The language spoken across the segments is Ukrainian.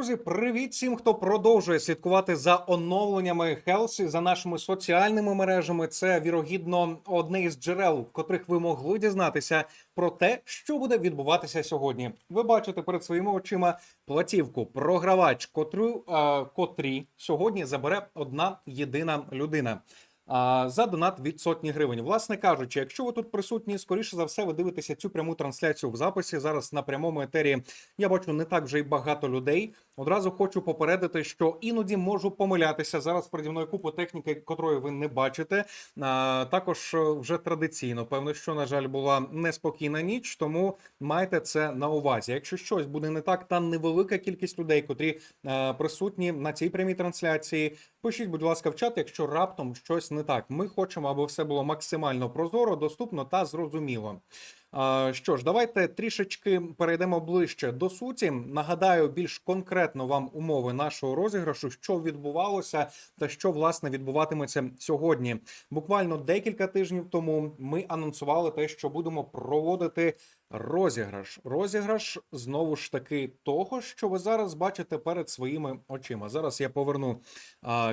Друзі, привіт всім, хто продовжує слідкувати за оновленнями Хелсі, за нашими соціальними мережами. Це вірогідно одне із джерел, в котрих ви могли дізнатися про те, що буде відбуватися сьогодні. Ви бачите перед своїми очима платівку, програвач, котру е, котрі сьогодні забере одна єдина людина. За донат від сотні гривень. Власне кажучи, якщо ви тут присутні, скоріше за все, ви дивитеся цю пряму трансляцію в записі. Зараз на прямому етері я бачу не так вже й багато людей. Одразу хочу попередити, що іноді можу помилятися. Зараз переді мною купа техніки, котрої ви не бачите. А, також е, вже традиційно, певно, що на жаль була неспокійна ніч, тому майте це на увазі. Якщо щось буде не так, та невелика кількість людей, котрі е, присутні на цій прямій трансляції. Пишіть, будь ласка, в чат, якщо раптом щось не так. Ми хочемо, аби все було максимально прозоро, доступно та зрозуміло. Що ж, давайте трішечки перейдемо ближче до суті. Нагадаю більш конкретно вам умови нашого розіграшу, що відбувалося та що власне відбуватиметься сьогодні. Буквально декілька тижнів тому ми анонсували те, що будемо проводити розіграш. Розіграш знову ж таки того, що ви зараз бачите перед своїми очима. Зараз я поверну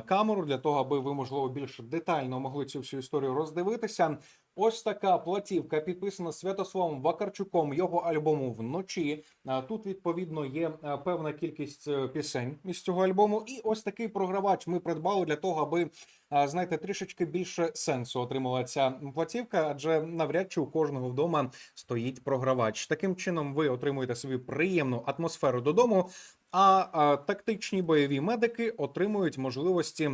камеру для того, аби ви можливо більш детально могли цю всю історію роздивитися. Ось така платівка підписана Святославом Вакарчуком його альбому вночі. Тут відповідно є певна кількість е, пісень із цього альбому. І ось такий програвач ми придбали для того, аби знаєте, трішечки більше сенсу отримала ця платівка, адже навряд чи у кожного вдома стоїть програвач. Таким чином, ви отримуєте собі приємну атмосферу додому. А, тактичні бойові медики отримують можливості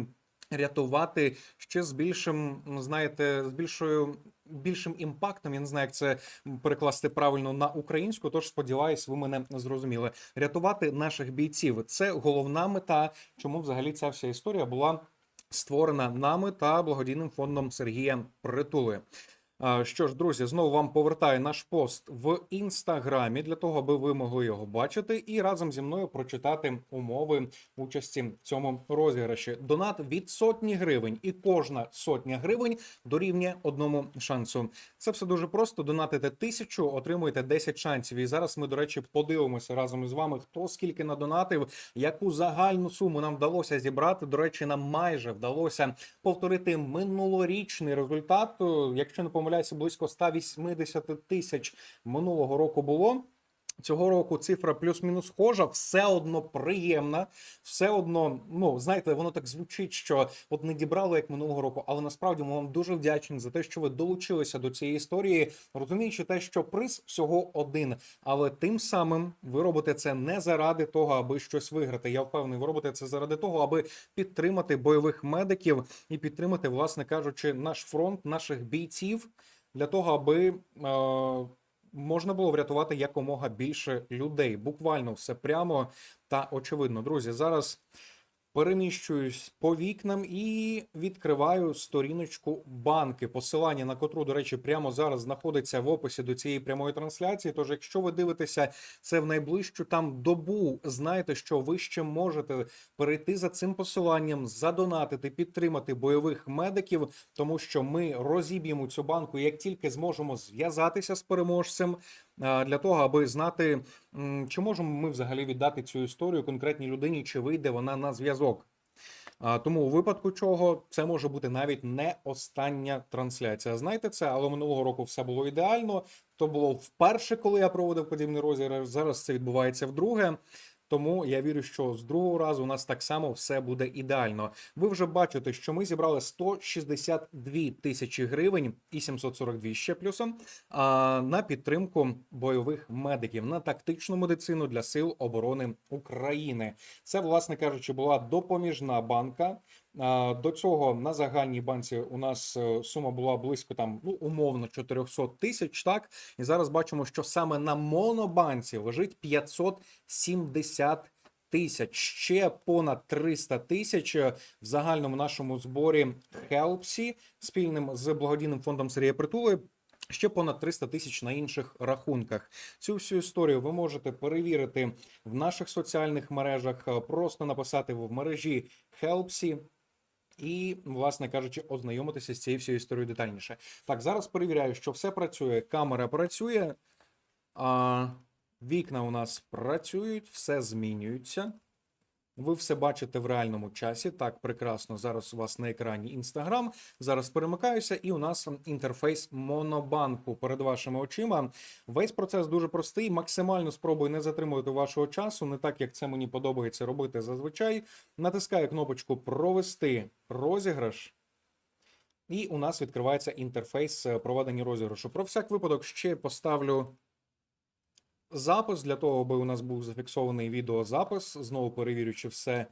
рятувати ще з більшим, знаєте, з більшою. Більшим імпактом, я не знаю, як це перекласти правильно на українську. Тож сподіваюсь, ви мене зрозуміли. Рятувати наших бійців це головна мета, чому взагалі ця вся історія була створена нами та благодійним фондом Сергія Притули. Що ж, друзі, знову вам повертаю наш пост в інстаграмі для того, аби ви могли його бачити, і разом зі мною прочитати умови участі в цьому розіграші. Донат від сотні гривень, і кожна сотня гривень дорівнює одному шансу. Це все дуже просто. Донатите тисячу, отримуєте 10 шансів. І зараз ми, до речі, подивимося разом із вами, хто скільки надонатив, яку загальну суму нам вдалося зібрати. До речі, нам майже вдалося повторити минулорічний результат. Якщо не помиляюся, близько 180 тисяч минулого року було. Цього року цифра плюс-мінус схожа, все одно приємна, все одно, ну знаєте, воно так звучить, що от не дібрали як минулого року, але насправді ми вам дуже вдячні за те, що ви долучилися до цієї історії, розуміючи те, що приз всього один, але тим самим ви робите це не заради того, аби щось виграти. Я впевнений, ви робите це заради того, аби підтримати бойових медиків і підтримати, власне кажучи, наш фронт, наших бійців для того, аби. Е- можна було врятувати якомога більше людей. Буквально все прямо та очевидно. Друзі, зараз переміщуюсь по вікнам і відкриваю сторіночку банки, посилання на котру, до речі, прямо зараз знаходиться в описі до цієї прямої трансляції. Тож, якщо ви дивитеся це в найближчу там добу, знайте, що ви ще можете перейти за цим посиланням, задонатити, підтримати бойових медиків, тому що ми розіб'ємо цю банку, як тільки зможемо зв'язатися з переможцем. Для того аби знати, чи можемо ми взагалі віддати цю історію конкретній людині, чи вийде вона на зв'язок. Тому у випадку чого це може бути навіть не остання трансляція. Знаєте це, але минулого року все було ідеально. То було вперше, коли я проводив подібний розіграш. Зараз це відбувається вдруге. Тому я вірю, що з другого разу у нас так само все буде ідеально. Ви вже бачите, що ми зібрали 162 тисячі гривень і 742 ще плюсом а, на підтримку бойових медиків на тактичну медицину для сил оборони України. Це, власне кажучи, була допоміжна банка. До цього на загальній банці у нас е, сума була близько там, ну умовно 400 тисяч. Так і зараз бачимо, що саме на монобанці лежить 570 тисяч, ще понад 300 тисяч е, в загальному нашому зборі Хелпсі спільним з благодійним фондом Сергія Притули. Ще понад 300 тисяч на інших рахунках. Цю всю історію ви можете перевірити в наших соціальних мережах, е, просто написати в мережі Helpsy і, власне кажучи, ознайомитися з цією всією історією детальніше. Так, зараз перевіряю, що все працює. Камера працює, а вікна у нас працюють, все змінюється. Ви все бачите в реальному часі. Так, прекрасно. Зараз у вас на екрані Instagram. Зараз перемикаюся, і у нас інтерфейс Монобанку перед вашими очима. Весь процес дуже простий. Максимально спробую не затримувати вашого часу, не так як це мені подобається робити зазвичай. Натискаю кнопочку Провести розіграш. І у нас відкривається інтерфейс е, проведення розіграшу. Про всяк випадок ще поставлю запис для того, аби у нас був зафіксований відеозапис. Знову перевірю, чи все е,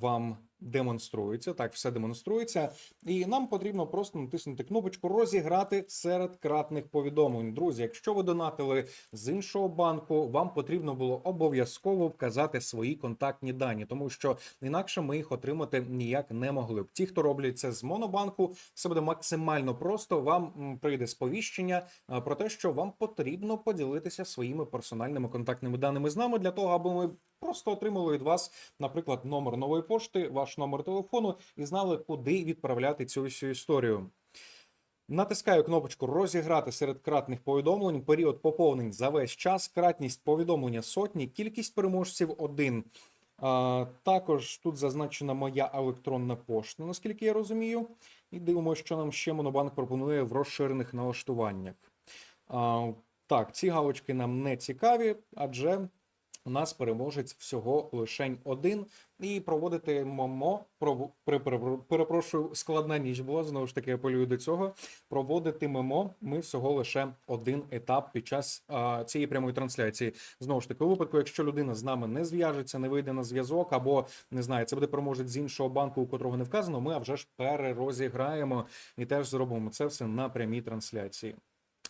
вам демонструється. Так, все демонструється. І нам потрібно просто натиснути кнопочку розіграти серед кратних повідомлень. Друзі, якщо ви донатили з іншого банку, вам потрібно було обов'язково вказати свої контактні дані, тому що інакше ми їх отримати ніяк не могли б. Ті, хто роблять це з монобанку, все буде максимально просто. Вам прийде сповіщення про те, що вам потрібно поділитися своїми персональними контактними даними з нами для того, аби ми просто отримали від вас, наприклад, номер нової пошти, номер телефону, і знали, куди відправляти цю всю історію. Натискаю кнопочку розіграти серед кратних повідомлень. Період поповнень за весь час, кратність повідомлення сотні, кількість переможців один. А, також тут зазначена моя електронна пошта, наскільки я розумію. І дивимося, що нам ще Монобанк пропонує в розширених налаштуваннях. А, так, ці галочки нам не цікаві, адже у нас переможець всього лишень один. І проводити МОМО, пере- перепрошую, складна ніч була, знову ж таки, я полюю до цього. Проводити МОМО ми всього лише один етап під час а, цієї прямої трансляції. Знову ж таки, у випадку, якщо людина з нами не зв'яжеться, не вийде на зв'язок, або не знаю, це буде переможець з іншого банку, у котрого не вказано, ми вже ж перерозіграємо і теж зробимо це все на прямій трансляції.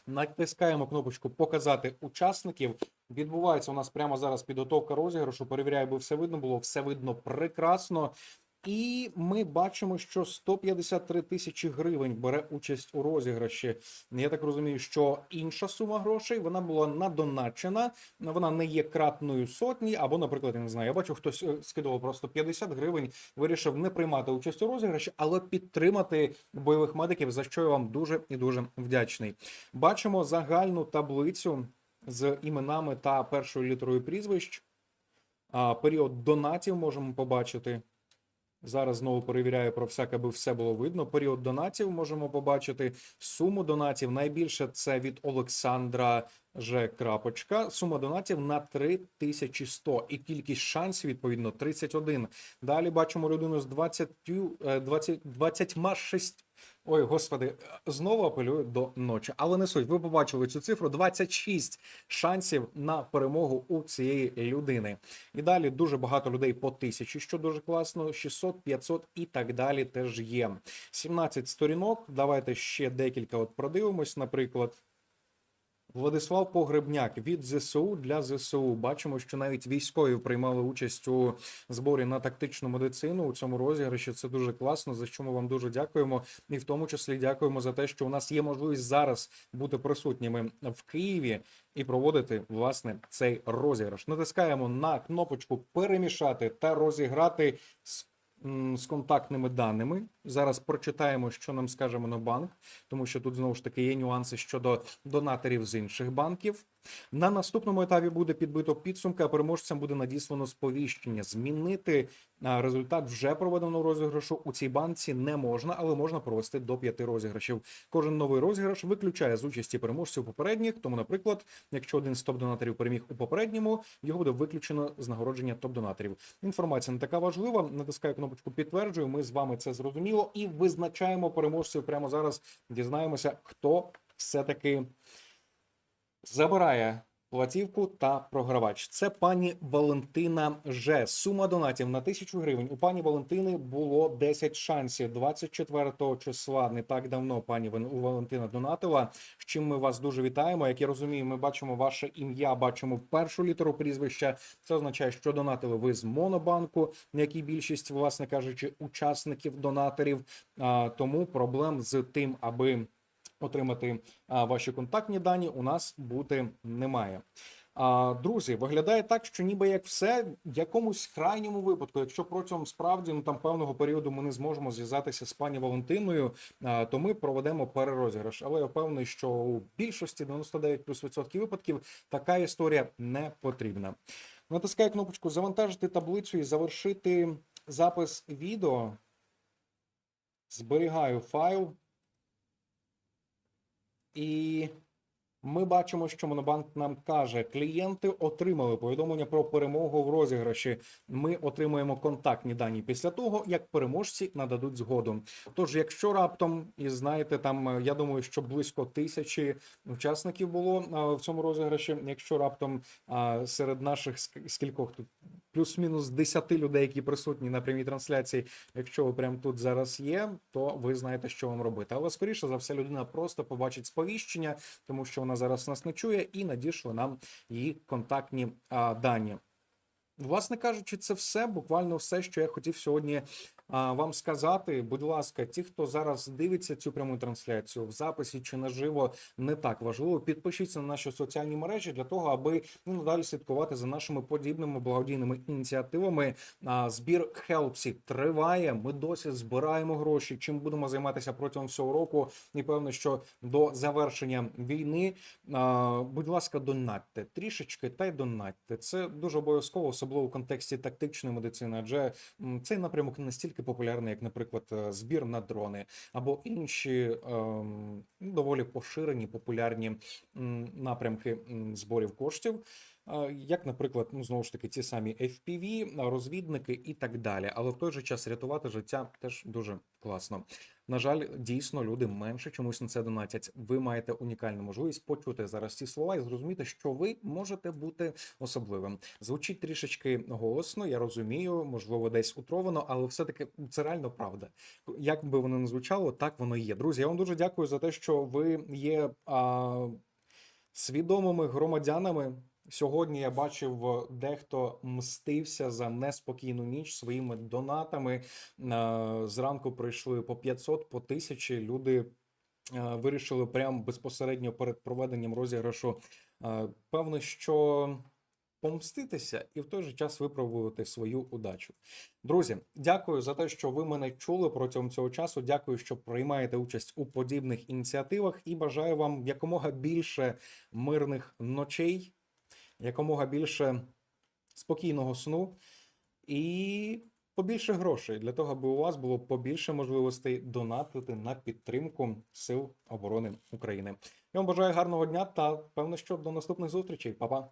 Натискаємо кнопочку Показати учасників. Відбувається у нас прямо зараз підготовка розіграшу. Перевіряю, би все видно було. Все видно прекрасно. І ми бачимо, що 153 тисячі гривень бере участь у розіграші. Я так розумію, що інша сума грошей вона була надоначена. Вона не є кратною сотні, або, наприклад, я не знаю, я бачу, хтось е, скидував просто 50 гривень, вирішив не приймати участь у розіграші, але підтримати бойових медиків, за що я вам дуже і дуже вдячний. Бачимо загальну таблицю з іменами та першою літерою прізвищ. Період донатів можемо побачити. Зараз знову перевіряю про всяк, аби все було видно. Період донатів можемо побачити. Суму донатів найбільше це від Олександра Ж. Крапочка. Сума донатів на 3100 і кількість шансів відповідно 31. Далі бачимо людину з 20, е, 20, 26 Ой, господи, знову апелюю до ночі. Але не суть. Ви побачили цю цифру: 26 шансів на перемогу у цієї людини. І далі дуже багато людей по тисячі, що дуже класно. 600, 500 і так далі теж є. 17 сторінок. Давайте ще декілька от продивимось, наприклад. Владислав Погребняк від ЗСУ для ЗСУ. Бачимо, що навіть військові приймали участь у зборі на тактичну медицину у цьому розіграші. Це дуже класно. За що ми вам дуже дякуємо. І в тому числі дякуємо за те, що у нас є можливість зараз бути присутніми в Києві і проводити власне цей розіграш. Натискаємо на кнопочку перемішати та розіграти з з контактними даними. Зараз прочитаємо, що нам скаже Монобанк, тому що тут знову ж таки є нюанси щодо донаторів з інших банків. На наступному етапі буде підбито підсумки, а переможцям буде надіслано сповіщення. Змінити результат вже проведеного розіграшу у цій банці не можна, але можна провести до п'яти розіграшів. Кожен новий розіграш виключає з участі переможців попередніх. Тому, наприклад, якщо один з топ-донаторів переміг у попередньому, його буде виключено з нагородження топ-донаторів. Інформація не така важлива. Натискаю кнопочку підтверджую. Ми з вами це зрозуміло і визначаємо переможців прямо зараз. Дізнаємося, хто все-таки забирає платівку та програвач. Це пані Валентина Ж. Сума донатів на тисячу гривень. У пані Валентини було 10 шансів. 24 числа не так давно пані у Валентина донатила. З чим ми вас дуже вітаємо. Як я розумію, ми бачимо ваше ім'я, бачимо першу літеру прізвища. Це означає, що донатили ви з Монобанку, на якій більшість, власне кажучи, учасників донаторів. А, тому проблем з тим, аби отримати ваші контактні дані, у нас бути немає. Друзі, виглядає так, що ніби як все в якомусь крайньому випадку, якщо протягом справді ну там певного періоду ми не зможемо зв'язатися з пані Валентиною, то ми проведемо перерозіграш. Але я впевнений, що у більшості 99 плюс відсотків випадків така історія не потрібна. Натискаю кнопочку Завантажити таблицю і завершити запис відео. Зберігаю файл. І ми бачимо, що Монобанк нам каже, клієнти отримали повідомлення про перемогу в розіграші. Ми отримуємо контактні дані після того, як переможці нададуть згоду. Тож, якщо раптом, і знаєте, там я думаю, що близько тисячі учасників було в цьому розіграші. Якщо раптом серед наших скількох тут плюс-мінус 10 людей, які присутні на прямій трансляції, якщо ви прямо тут зараз є, то ви знаєте, що вам робити. Але скоріше за все, людина просто побачить сповіщення, тому що вона зараз нас не чує, і надійшли нам її контактні а, дані. Власне кажучи, це все буквально все, що я хотів сьогодні вам сказати. Будь ласка, ті, хто зараз дивиться цю пряму трансляцію в записі чи наживо, не так важливо. Підпишіться на наші соціальні мережі для того, аби ну, надалі слідкувати за нашими подібними благодійними ініціативами. Збір Хелпсі триває. Ми досі збираємо гроші. Чим будемо займатися протягом всього року. І певно, що до завершення війни, будь ласка, донатьте трішечки та й донатьте. Це дуже обов'язково, особливо в контексті тактичної медицини, адже цей напрямок не настільки популярний, як, наприклад, е, збір на дрони або інші ем, доволі поширені популярні напрямки зборів коштів. Як, наприклад, ну знову ж таки, ті самі FPV, розвідники і так далі. Але в той же час рятувати життя теж дуже класно. На жаль, дійсно люди менше чомусь на це донатять. Ви маєте унікальну можливість почути зараз ці слова і зрозуміти, що ви можете бути особливим. Звучить трішечки голосно, я розумію, можливо, десь утровано, але все-таки це реально правда. Як би воно не звучало, так воно і є. Друзі, я вам дуже дякую за те, що ви є а, свідомими громадянами. Сьогодні я бачив, е, дехто мстився за неспокійну ніч своїми донатами. Е, Зранку прийшли по 500, по 1000. Люди е, вирішили прямо безпосередньо перед проведенням розіграшу. Певно, що помститися і в той же час випробувати свою удачу. Друзі, дякую за те, що ви мене чули протягом цього часу. Дякую, що приймаєте участь у подібних ініціативах, і бажаю вам якомога більше мирних ночей, якомога більше спокійного сну і побільше грошей для того, аби у вас було побільше можливостей донатити на підтримку Сил оборони України. Я вам бажаю гарного дня та певно, що до наступних зустрічей. Па-па!